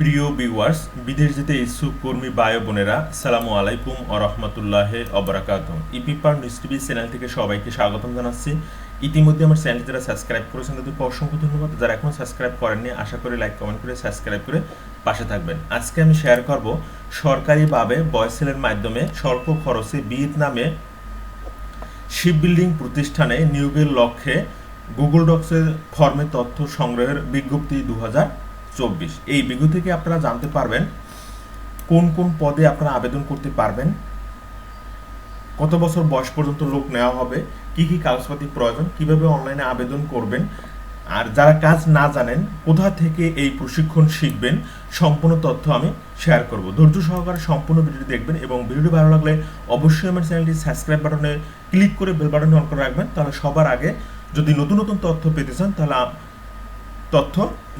প্রিয় ভিউয়ার্স বিদেশ যেতে ইচ্ছুক কর্মী বায়ু বোনেরা সালামু আলাইকুম ও রহমতুল্লাহ অবরাকাত ইপিপার নিউজ টিভি চ্যানেল থেকে সবাইকে স্বাগতম জানাচ্ছি। ইতিমধ্যে আমার চ্যানেলটি যারা সাবস্ক্রাইব করেছেন, তাদেরকে অসংখ্য ধন্যবাদ। যারা এখনও সাবস্ক্রাইব করেননি, আশা করি লাইক কমেন্ট করে সাবস্ক্রাইব করে পাশে থাকবেন। আজকে আমি শেয়ার করব সরকারিভাবে বয়সেলের মাধ্যমে স্বল্প খরচে ভিয়েতনামে শিপ বিল্ডিং প্রতিষ্ঠানে নিয়োগের লক্ষ্যে গুগল ডক্সের ফর্মে তথ্য সংগ্রহের বিজ্ঞপ্তি দু হাজার চব্বিশ। এই বিজ্ঞপ্তি থেকে আপনারা জানতে পারবেন কোন কোন পদে আপনারা আবেদন করতে পারবেন, কত বছর বয়স পর্যন্ত লোক নেওয়া হবে, কি কি কাগজপাতি প্রয়োজন, কীভাবে অনলাইনে আবেদন করবেন, আর যারা কাজ না জানেন কোথা থেকে এই প্রশিক্ষণ শিখবেন, সম্পূর্ণ তথ্য আমি শেয়ার করব। ধৈর্য সহকারে সম্পূর্ণ ভিডিওটি দেখবেন এবং ভিডিওটি ভালো লাগলে অবশ্যই আমার চ্যানেলটি সাবস্ক্রাইব বাটনে ক্লিক করে বেল বাটনে অন করে রাখবেন, তাহলে সবার আগে যদি নতুন নতুন তথ্য পেতে চান, তাহলে তথ্য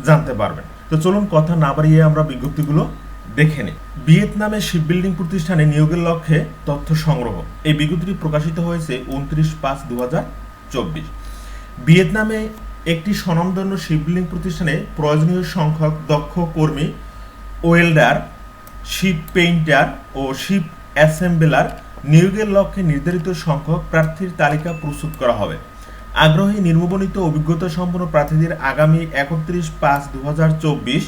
জানতে পারবেন। তো চলুন কথা না বাড়িয়ে আমরা বিজ্ঞপ্তিগুলো দেখে নিই। ভিয়েতনামে শিপ বিল্ডিং প্রতিষ্ঠানে নিয়োগের লক্ষ্যে তথ্য সংগ্রহ। এই বিজ্ঞপ্তিটি প্রকাশিত হয়েছে উনত্রিশ পাঁচ দু চব্বিশ। ভিয়েতনামে একটি স্বনামধন্য শিপ বিল্ডিং প্রতিষ্ঠানে প্রয়োজনীয় সংখ্যক দক্ষ কর্মী, ওয়েল্ডার, শিপ পেইন্টার ও শিপ অ্যাসেম্বলার নিয়োগের লক্ষ্যে নির্ধারিত সংখ্যক প্রার্থীর তালিকা প্রস্তুত করা হবে। আগ্রহী নির্মবনিত অভিজ্ঞতা সম্পন্ন প্রার্থীদের আগামী একত্রিশ পাঁচ দু হাজার চব্বিশ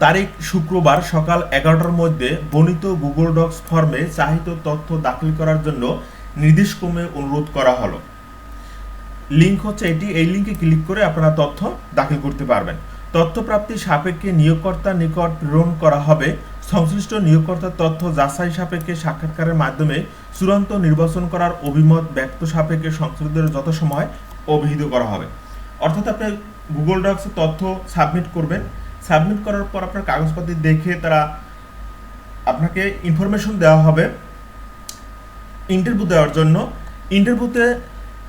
তারিখ শুক্রবার সকাল এগারোটার মধ্যে বর্ণিত গুগল ডক্স ফর্মে চাহিত তথ্য দাখিল করার জন্য নির্দেশক্রমে অনুরোধ করা হলো। লিঙ্ক হচ্ছে এটি, এই লিঙ্কে ক্লিক করে আপনারা তথ্য দাখিল করতে পারবেন। তথ্য প্রাপ্তির সাপেক্ষে নিয়োগকর্তার নিকট প্রেরণ করা হবে সংশ্লিষ্ট নিয়োগকর্তার তথ্য যাচাই সাপেক্ষে সাক্ষাৎকারের মাধ্যমে চূড়ান্ত নির্বাচন করার অভিমত ব্যক্ত সাপেক্ষে সংশ্লিষ্টদের যথাসময় অভিহিত করা হবে। অর্থাৎ আপনি গুগল ডক্সে তথ্য সাবমিট করবেন। সাবমিট করার পর আপনার কাগজপাতি দেখে তারা আপনাকে ইনফরমেশন দেওয়া হবে ইন্টারভিউ দেওয়ার জন্য। ইন্টারভিউতে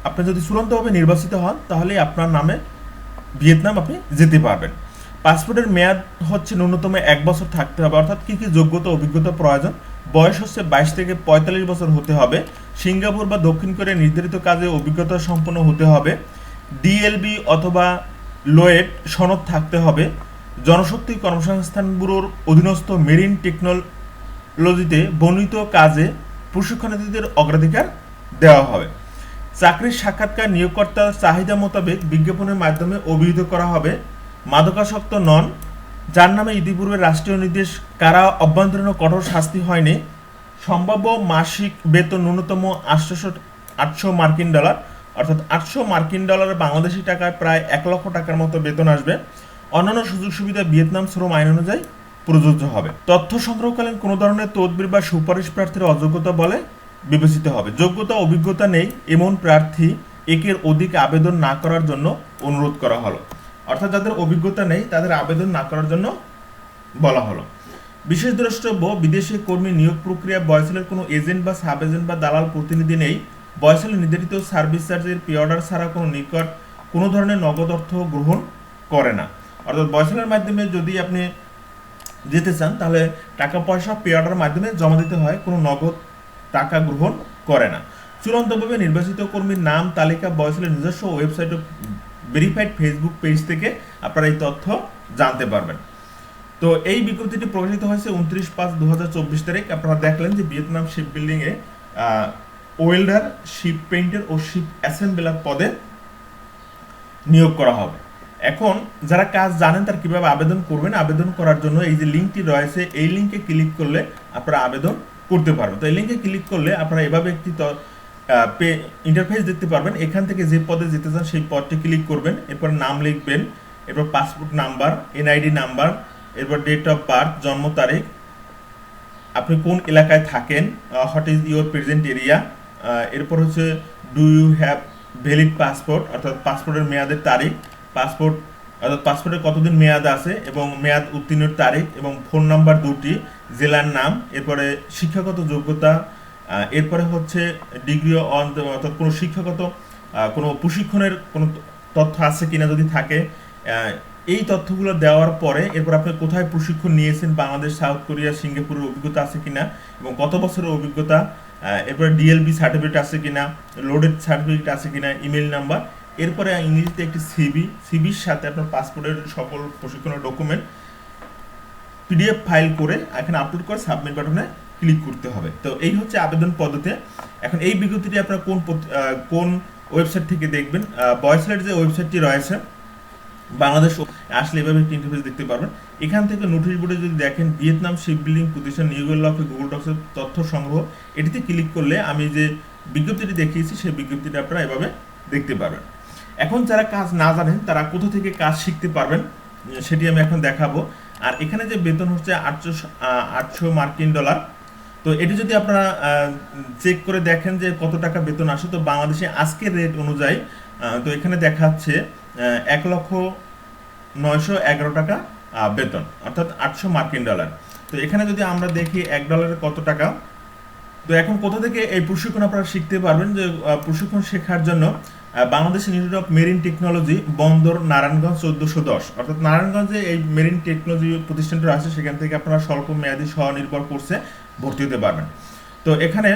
আপনি যদি চূড়ান্তভাবে নির্বাচিত হন তাহলে আপনার নামে ভিয়েতনাম আপনি যেতে পারবেন। পাসপোর্টের মেয়াদ হচ্ছে ন্যূনতম এক বছর থাকতে হবে। অর্থাৎ কী কী যোগ্যতা, অভিজ্ঞতা প্রয়োজন? বয়স হচ্ছে বাইশ থেকে পঁয়তাল্লিশ বছর হতে হবে। সিঙ্গাপুর বা দক্ষিণ কোরিয়া নির্ধারিত কাজে অভিজ্ঞতা সম্পন্ন হতে হবে। ডিএলবি অথবা লোয়েট সনদ থাকতে হবে। জনশক্তি কর্মসংস্থান ব্যুরোর অধীনস্থ মেরিন টেকনোলজিতে বর্ণিত কাজে প্রশিক্ষণার্থীদের অগ্রাধিকার দেওয়া হবে। চাকরির সাক্ষাৎকার নিয়োগকর্তার চাহিদা মোতাবেক বিজ্ঞাপনের মাধ্যমে অভিহিত করা হবে। মাদকাসক্ত নন, যার নামে ইতিপূর্বে রাষ্ট্রীয় নির্দেশ কারা অভ্যন্তরীণ কঠোর শাস্তি হয়নি, সম্ভাব্য মাসিক বেতন ন্যূনতম আটশোশো, আটশো মার্কিন ডলার, অর্থাৎ আটশো মার্কিন ডলার বাংলাদেশি টাকায় প্রায় এক লক্ষ টাকার মতো বেতন আসবে। অন্যান্য সুযোগ সুবিধা ভিয়েতনাম শ্রম আইন অনুযায়ী প্রযোজ্য হবে। তথ্য সংগ্রহকালীন কোনো ধরনের তদবির বা সুপারিশ প্রার্থীর অযোগ্যতা বলে বিবেচিত হবে। যোগ্যতা, অভিজ্ঞতা নেই এমন প্রার্থী একের অধিক আবেদন না করার জন্য অনুরোধ করা হলো। অর্থাৎ যাদের অভিজ্ঞতা নেই, তাদের আবেদন না করার জন্য বলা হলো। বিশেষ দ্রষ্টব্য, বিদেশি কর্মী নিয়োগ প্রক্রিয়া বয়সেলের কোনো এজেন্ট বা সাব এজেন্ট বা দালাল প্রতিনিধি নেই। বয়সেলের নির্ধারিত সার্ভিস চার্জের পে অর্ডার ছাড়া কোনো নিকট কোনো ধরনের নগদ অর্থ গ্রহণ করে না। অর্থাৎ বয়সেলের মাধ্যমে যদি আপনি যেতে চান, তাহলে টাকা পয়সা পে অর্ডারের মাধ্যমে জমা দিতে হয়, কোনো নগদ টাকা গ্রহণ করে না। চূড়ান্তভাবে নির্বাচিত কর্মীর নাম, তালিকা, বয়সেলের নিজস্ব ওয়েবসাইট ভেরিফাইড ফেসবুক পেজ থেকে আপনারা এই তথ্য জানতে পারবেন। তো এই বিজ্ঞপ্তিটি প্রকাশিত হয়েছে উনত্রিশ পাঁচ দু হাজার চব্বিশ তারিখ। আপনারা দেখলেন যে ভিয়েতনাম শিপ বিল্ডিংয়ে ওয়েল্ডার শিপ পেইন্টার ও শিপ অ্যাসেম্বলার পদে নিয়োগ করা হবে। এখন যারা কাজ জানেন তার কীভাবে আবেদন করবেন, আবেদন করার জন্য এই যে লিঙ্কটি রয়েছে, এই লিঙ্কে ক্লিক করলে আপনারা আবেদন করতে পারবেন। তো এই লিঙ্কে ক্লিক করলে আপনারা এভাবে একটি ইন্টারফেস দেখতে পারবেন। এখান থেকে যে পদে যেতে চান সেই পদটি ক্লিক করবেন। এরপর নাম লিখবেন। এরপর পাসপোর্ট নাম্বার এনআইডি নাম্বার এরপর ডেট অফ বার্থ জন্ম তারিখ। আপনি কোন এলাকায় থাকেন? What is your present area এরপর হচ্ছে do you have valid passport অর্থাৎ পাসপোর্টের মেয়াদের তারিখ পাসপোর্ট অর্থাৎ পাসপোর্টের কতদিন মেয়াদ আছে এবং মেয়াদ উত্তীর্ণের তারিখ এবং ফোন নাম্বার দুটি, জেলার নাম, এরপরে শিক্ষাগত যোগ্যতা এরপরে হচ্ছে ডিগ্রি অন অর্থাৎ কোনো শিক্ষাগত কোনো প্রশিক্ষণের কোনো তথ্য আছে কিনা যদি থাকে এই তথ্যগুলো দেওয়ার পরে এরপর আপনি কোথায় প্রশিক্ষণ নিয়েছেন, বাংলাদেশ, সাউথ কোরিয়া, সিঙ্গাপুরের অভিজ্ঞতা আছে কিনা এবং কত বছরের অভিজ্ঞতা এরপরে ডিএলবি সার্টিফিকেট আছে কিনা লোডেড সার্টিফিকেট আছে কিনা ইমেল নাম্বার এরপরে ইংরেজিতে একটি সিবি সিবির সাথে আপনার পাসপোর্টের সকল প্রশিক্ষণের ডকুমেন্ট পিডিএফ ফাইল করে এখানে আপলোড করে সাবমিট বাটনে ক্লিক করতে হবে। তো এই হচ্ছে আবেদন পদ্ধতি। এখন এই বিজ্ঞপ্তিটি আপনারা কোন কোন ওয়েবসাইট থেকে দেখবেন? বয়সলের যে ওয়েবসাইটটি রয়েছে, বাংলাদেশ আসলে এভাবে একটি ইন্টারফেস দেখতে পারবেন। এখান থেকে নোটিশ বোর্ডে যদি দেখেন ভিয়েতনাম শিপ বিল্ডিং প্রতিষ্ঠান নিয়োগের লক্ষ্যে গুগল ডক্সের তথ্য সংগ্রহ, এটিতে ক্লিক করলে আমি যে বিজ্ঞপ্তিটি দেখিয়েছি, সেই বিজ্ঞপ্তিটি আপনারা এভাবে দেখতে পারবেন। এখন যারা কাজ না জানেন, তারা কোথা থেকে কাজ শিখতে পারবেন, সেটি আমি এখন দেখাবো। আর এখানে যে বেতন হচ্ছে আটশো আটশো মার্কিন ডলার তো এটি যদি আপনারা চেক করে দেখেন যে কত টাকা বেতন আসে, তো বাংলাদেশে আজকের রেট অনুযায়ী তো এখানে দেখাচ্ছে এক লক্ষ নয়শো এগারো টাকা বেতন, অর্থাৎ আটশো মার্কিন ডলার। তো এখানে যদি আমরা দেখি এক ডলারের কত টাকা, তো এখন কোথা থেকে এই প্রশিক্ষণ আপনারা শিখতে পারবেন যে প্রশিক্ষণ শেখার জন্য Bangladesh institute of marine technology বন্দর নারায়ণগঞ্জ চোদ্দশো দশ। অর্থাৎ নারায়ণগঞ্জে এই মেরিন টেকনোলজি প্রতিষ্ঠানটা আছে, সেখান থেকে আপনারা স্বল্প মেয়াদী স্বনির্ভর কোর্সে ভর্তি হতে পারবেন। তো এখানে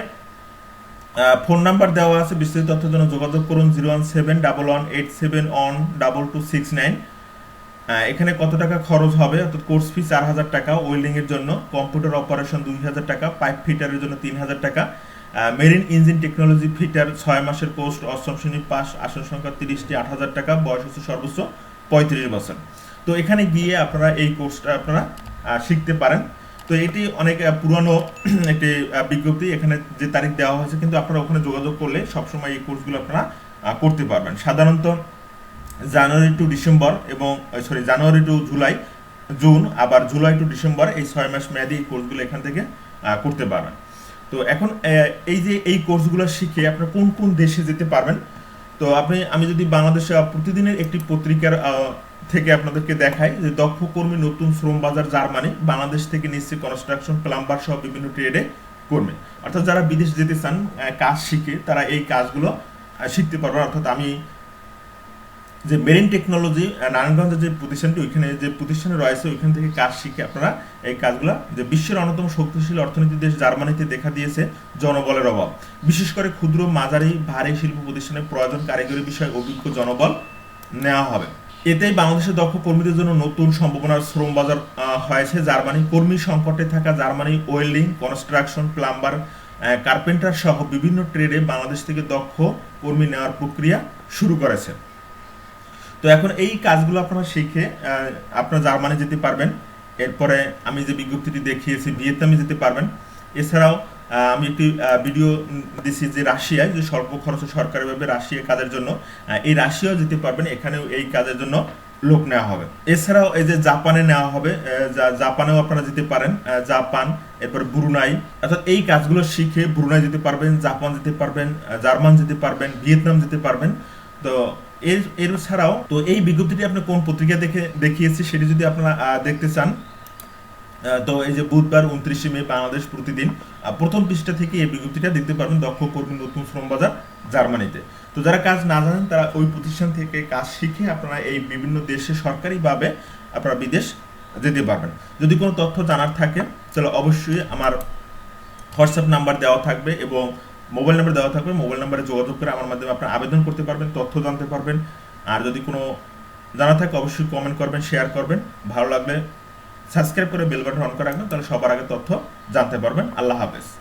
ফোন নাম্বার দেওয়া আছে, বিস্তারিত তথ্যের জন্য যোগাযোগ করুন zero one seven double one eight seven one double two six nine. এখানে কত টাকা খরচ হবে? অর্থাৎ কোর্স ফি চার হাজার টাকা ওয়েল্ডিং এর জন্য, কম্পিউটার অপারেশন দুই হাজার টাকা, পাইপ ফিটারের জন্য তিন হাজার টাকা। মেরিন ইঞ্জিন টেকনোলজি ফিটার ছয় মাসের কোর্স অষ্টম শ্রেণি পাস, আসন সংখ্যা তিরিশটি, আট হাজার টাকা, বয়স হচ্ছে সর্বোচ্চ পঁয়ত্রিশ বছর। তো এখানে গিয়ে আপনারা এই কোর্সটা আপনারা শিখতে পারেন। তো এটি অনেক পুরানো একটি বিজ্ঞপ্তি। এখানে যে তারিখ দেওয়া হয়েছে, কিন্তু আপনারা ওখানে যোগাযোগ করলে সবসময় এই কোর্সগুলো আপনারা করতে পারবেন। সাধারণত জানুয়ারি টু ডিসেম্বর এবং sorry January to July, June, আবার জুলাই টু ডিসেম্বর এই ছয় মাস মেয়াদি এই কোর্সগুলো এখান থেকে করতে পারবেন। তো এখন এই যে এই কোর্সগুলো শিখে আপনারা কোন কোন দেশে যেতে পারবেন? তো আপনি, আমি যদি বাংলাদেশে প্রতিদিনের একটি পত্রিকার থেকে আপনাদেরকে দেখাই যে দক্ষ কর্মী নতুন শ্রম বাজার জার্মানি বাংলাদেশ থেকে নিচ্ছে কনস্ট্রাকশন প্লাম্বার সহ বিভিন্ন ট্রেডে কর্মী। অর্থাৎ যারা বিদেশ যেতে চান কাজ শিখে তারা এই কাজগুলো শিখতে পারবে অর্থাৎ আমি যে মেরিন টেকনোলজি নারায়ণগঞ্জের যে প্রতিষ্ঠানটি, ওইখানে যে প্রতিষ্ঠানে রয়েছে, ওইখান থেকে কাজ শিখে আপনারা এই কাজগুলো, যে বিশ্বের অন্যতম শক্তিশীল অর্থনীতি দেশ জার্মানিতে দেখা দিয়েছে জনবলের অভাব। বিশেষ করে ক্ষুদ্র, মাঝারি, ভারী শিল্প প্রতিষ্ঠানের প্রয়োজন কারিগরি বিষয়ে অভিজ্ঞ জনবল নেওয়া হবে। এতেই বাংলাদেশের দক্ষ কর্মীদের জন্য নতুন সম্ভাবনার শ্রম বাজার হয়েছে। জার্মানি কর্মী সংকটে থাকা Germany welding, construction, plumber carpenter সহ বিভিন্ন ট্রেডে বাংলাদেশ থেকে দক্ষ কর্মী নেওয়ার প্রক্রিয়া শুরু করেছে। তো এখন এই কাজগুলো আপনারা শিখে আপনারা জার্মানি যেতে পারবেন। এরপরে আমি যে বিজ্ঞপ্তিটি দেখিয়েছি, ভিয়েতনামে যেতে পারবেন। এছাড়াও আমি একটি ভিডিও দিছি যে রাশিয়ায় যে স্বল্প খরচে সরকারিভাবে রাশিয়া কাজের জন্য এই রাশিয়াও যেতে পারবেন, এখানেও এই কাজের জন্য লোক নেওয়া হবে। এছাড়াও এই যে জাপানে নেওয়া হবে জাপানেও আপনারা যেতে পারেন জাপান, এরপর ব্রুনাই, অর্থাৎ এই কাজগুলো শিখে ব্রুনাই যেতে পারবেন, জাপান যেতে পারবেন জার্মান যেতে পারবেন, ভিয়েতনাম যেতে পারবেন। তো এর এর ছাড়াও, তো এই বিজ্ঞপ্তিটি আপনি কোন পত্রিকা দেখে দেখিয়েছি সেটি যদি আপনারা দেখতে চান তো এই যে বুধবার উনত্রিশে মে বাংলাদেশ প্রতিদিন প্রথম পৃষ্ঠা থেকে এই বিজ্ঞপ্তিটা দেখতে পারবেন দক্ষ কর্মী নতুন শ্রম বাজার জার্মানিতে। তো যারা কাজ না জানেন, তারা ওই প্রতিষ্ঠান থেকে কাজ শিখে আপনারা এই বিভিন্ন দেশে সরকারিভাবে আপনারা বিদেশ যেতে পারবেন। যদি কোনো তথ্য জানার থাকে, তাহলে অবশ্যই আমার হোয়াটসঅ্যাপ নাম্বার দেওয়া থাকবে এবং মোবাইল নাম্বার দেওয়া থাকবে। মোবাইল নাম্বারে যোগাযোগ করে আমার মাধ্যমে আপনারা আবেদন করতে পারবেন, তথ্য জানতে পারবেন। আর যদি কোনো জানা থাকে, অবশ্যই কমেন্ট করবেন শেয়ার করবেন। ভালো লাগলে সাবস্ক্রাইব করে বেল বাটন অন করে রাখবেন, তাহলে সবার আগে তথ্য জানতে পারবেন। আল্লাহ হাফেজ।